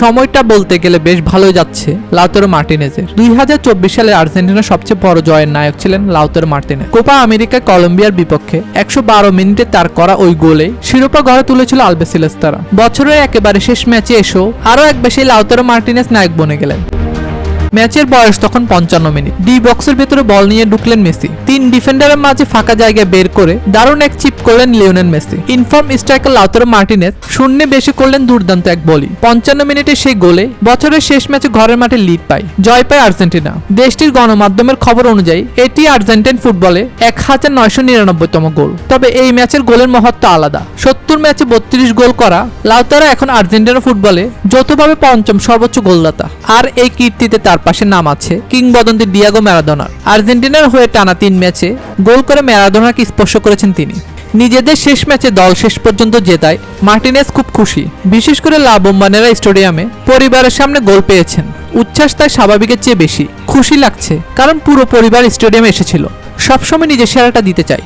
সময়টা বলতে গেলে বেশ ভালোই যাচ্ছে লাউতের মার্টিনেজের। দুই হাজার চব্বিশ সালে আর্জেন্টিনার সবচেয়ে বড় জয়ের নায়ক ছিলেন লাউতের মার্টিনেজ। কোপা আমেরিকা কলম্বিয়ার বিপক্ষে একশো বারো মিনিটে তার করা ওই গোলে শিরোপা গড়ে তুলেছিল আলবেসিলেস তারা। বছরের একেবারে শেষ ম্যাচে এসেও আরও এক বেশি লাউতের মার্টিনেজ নায়ক বনে গেলেন। ম্যাচের বয়স তখন পঞ্চান্ন মিনিট। ডি বক্সের ভেতরে বল নিয়ে ঢুকলেন মেসি। তিন ডিফেন্ডারের মাঝে ফাঁকা জায়গায় বের করে দারুণ এক চিপ করলেন Lionel Messi. In-form striker Lautaro Martinez শূন্যে বেশি করলেন দুর্দান্ত এক বলি। পঞ্চান্ন মিনিটে সেই গোলে বছরের শেষ ম্যাচে ঘরের মাঠে লিড পায়। জয় পায় আর্জেন্টিনা। দেশটির গণমাধ্যমের খবর অনুযায়ী, এটি আর্জেন্টিন ফুটবলে এক হাজার নয়শো নিরানব্বইতম গোল। তবে এই ম্যাচের গোলের মহত্ব আলাদা। সত্তর ম্যাচে বত্রিশ গোল করা লাউতারা এখন আর্জেন্টিনা ফুটবলে যৌথভাবে পঞ্চম সর্বোচ্চ গোলদাতা। আর এই কীর্তিতে তার পাশে নাম আছে কিংবদন্তি ডিয়াগো ম্যারাডোনার। আর্জেন্টিনার হয়ে টানা তিন ম্যাচে গোল করে ম্যারাডোনাকে স্পর্শ করেছেন তিনি। নিজেদের শেষ ম্যাচে দল শেষ পর্যন্ত জেতায় মার্টিনেস খুব খুশি। বিশেষ করে লা বোম্বানেরা স্টেডিয়ামে পরিবারের সামনে গোল পেয়েছেন। উচ্ছ্বাস তাই স্বাভাবিকের চেয়ে বেশি। খুশি লাগছে, কারণ পুরো পরিবার স্টেডিয়ামে এসেছিল। সবসময় নিজের সেরাটা দিতে চাই